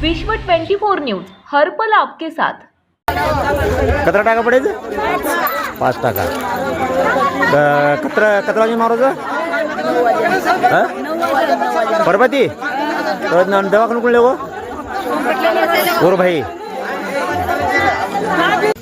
विश्व 24 न्यूज हर पल आपके साथ. कचरा टाका पडायचं पाच टाका. क- कचरा कचरा वाजून मारायचं हा? परबती दवाखाना कुठले हो? ओर भाई.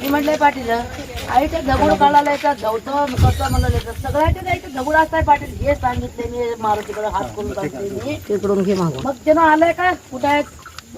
मी म्हटलंय पाटील आई ते दगड काढायला येतात गौतम कसं म्हणलं येतात. सगळ्याच्या जायचं दगड असताय पाटील. हे सांगितले मी मारुतीकडे हात करून काढते मी. तिकडून घे मागून. मग त्यानं आलंय का कुठं आहे?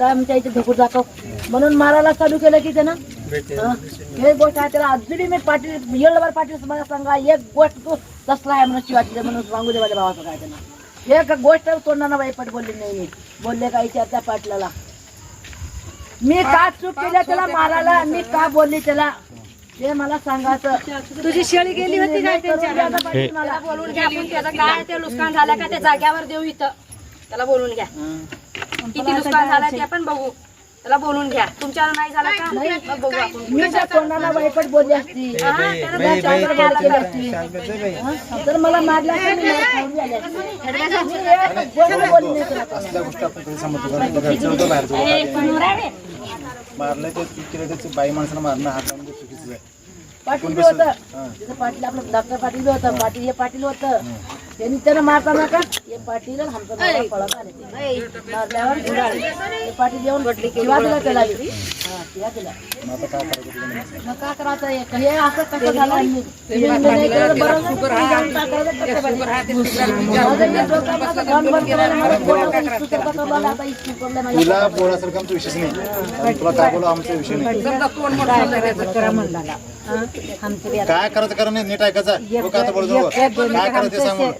आहे आमच्या इथे दाखव म्हणून मारायला चालू केलं की त्यानं हं? हे गोष्ट आहे त्याला अजूनही मी पाटील येळभर पाटील मला सांगा एक गोष्ट तो तसला आहे म्हणून शिवाजी म्हणून सांगू दे माझ्या भावाचं काय त्यानं. एक गोष्ट तोंडानं बाई पट बोलली नाही मी. बोलले का त्या पाटलाला. मी का चूक केल्या त्याला मारायला मी का बोलली त्याला? ते मला सांगायचं. तुझी शेळी गेली होती काय हे. मला. बोलून घ्या आपण त्याचं काय ते नुकसान झालं का ते जाग्यावर देऊ इथं. त्याला बोलून घ्या. किती नुकसान झालं ते पण बघू. त्याला बोलून घ्या. तुमच्याला नाही झालं का? मग बघू आपण. मी त्या तोंडाला वाईपट बोलली असती हा, त्याला हं? तर मला मारला असता. आणि मला खाऊन गेले असते. मी एक गोष्ट बोलली नाही तुला. असल्या गोष्टी आपण कधी समजतो. कारण घरचं होतं बाहेरचं होतं. मारलं ते चूक केलं त्याचं बाई माणसानं मारणं हात लावून ते चुकीचं आहे. पाटील बी होतं. तिथं पाटील आपलं डॉक्टर पाटील बी होतं पाटील हे पाटील होतं. त्यांनी त्यानं मारताना का? हे पाटील आणि आमचं नवरा पळत आले. ते. मारल्यावर उडाले. हे पाटील येऊन शिवा दिला त्याला हा, शिवा दिला मग आता काय करायचं तुला नाही. काय हे? हे असं कसं झालं? हे तुला बोलासारखं आमचा विषयच नाही. आणि तुला काय बोला आमचा विषय नाही? काय करायचं? कारण नाही नीट ऐकायचं. काय करायचं सांग.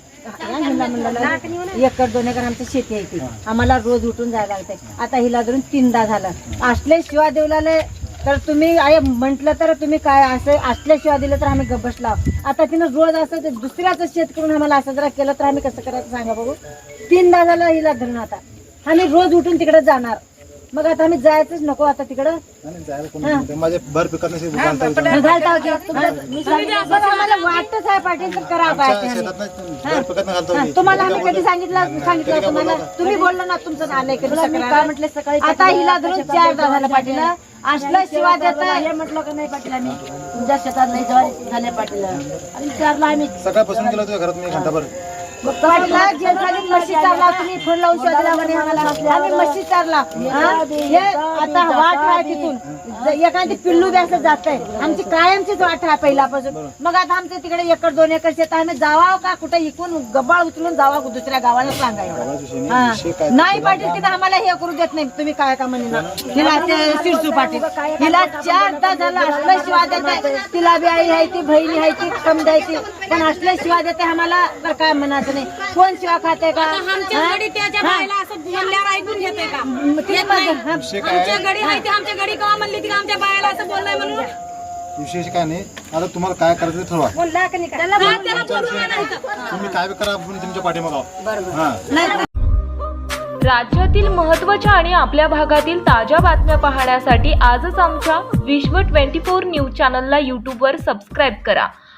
एकर दोन एकर आमची शेती आहे ती. आम्हाला रोज उठून जायला लागते आता हिला धरून तीनदा झालं. असले शिवा देवलाले तर तुम्ही आय म्हटलं तर तुम्ही काय असं असल्या शिवा दिलं तर आम्ही गप्प लाव आता तिनं रोज असं दुसऱ्याच दुसऱ्याचं शेत करून आम्हाला असं जरा केलं तर आम्ही कसं करायचं सांगा बघू तीनदा झालं हिला धरून आता. आम्ही रोज उठून तिकडे जाणार. मग आता आम्ही जायचंच नको आता तिकडं. नाही, नाही, जायला कोणी म्हणते. माझे भर पिकत नसेल घालता येतं. घालता की तुमचं- मी सांगितलं, बरं, आम्हाला वाटतच आहे पाटील तर करा आमच्या पाहिजे शेतात नाही, भर पिकत नाही घालतो हा, मी. तुम्हाला तुम्ही आम्ही कधी सांगितलं सांगितलं तुम्हाला? तुम्ही बोललो ना तुमचं आलंय कधी तुला मी? काय म्हटलं सकाळी आता हिला धरून चारदा झालं पाटील. असलं शिवा देत हे म्हटलं का नाही पाटील आम्ही? तुमच्या शेतात नाही ज्वारी झाले पाटील. आणि विचारलं आम्ही सकाळपासून गेलो तुझ्या घरात मी घंटाभर? पाटीला जे झाली म्हशी चारला तुम्ही फोन लावून शोधला म्हणे आम्हाला. आम्ही म्हशी चारला हा? हे आता वाट आहे तिथून. ज- एखादी पिल्लू बी असं जात आहे आमची कायमचीच वाट आहे पहिल्यापासून. मग आता आमचं तिकडे एकर दोन एकर शेत आहे. आम्ही जावा का? कुठे इकून गबाळ उचलून जावा दुसऱ्या गावाला सांगा एवढं. नाही. हा. पाटील तिथं आम्हाला हे करू देत नाही. तुम्ही काय का म्हणे ना? हिला ते शिरसू पाटील. हिला चारदा झालं असलं शिवा देते तिला बी आई आहे ती बहिणी आहे ती कम द्यायची पण असलं शिवा देते आम्हाला तर काय म्हणायचं नाही. कोण शिवा खाते का? आमच्या? गडी त्याच्या बायला असं म्हणल्यावर ऐकून घेते का? ती येत मग- नाही. विषय काय? आमच्या आहे? गडी आहे ते आमच्या गडी कवा म्हणली ती का आमच्या बायाला असं बोललाय म्हणून? विशेष काय नाही. आता तुम्हाला काय करायचं ते ठरवा. त्याला त्याला तुम्ही काय बी करा आपण तुमच्या पाठीमाग आहोत. हा. राज्यातील महत्त्वाच्या आणि आपल्या भागातील ताज्या बातम्या पाहण्यासाठी आजच आमच्या विश्व 24 न्यूज चॅनलला यूट्यूबवर सबस्क्राईब करा.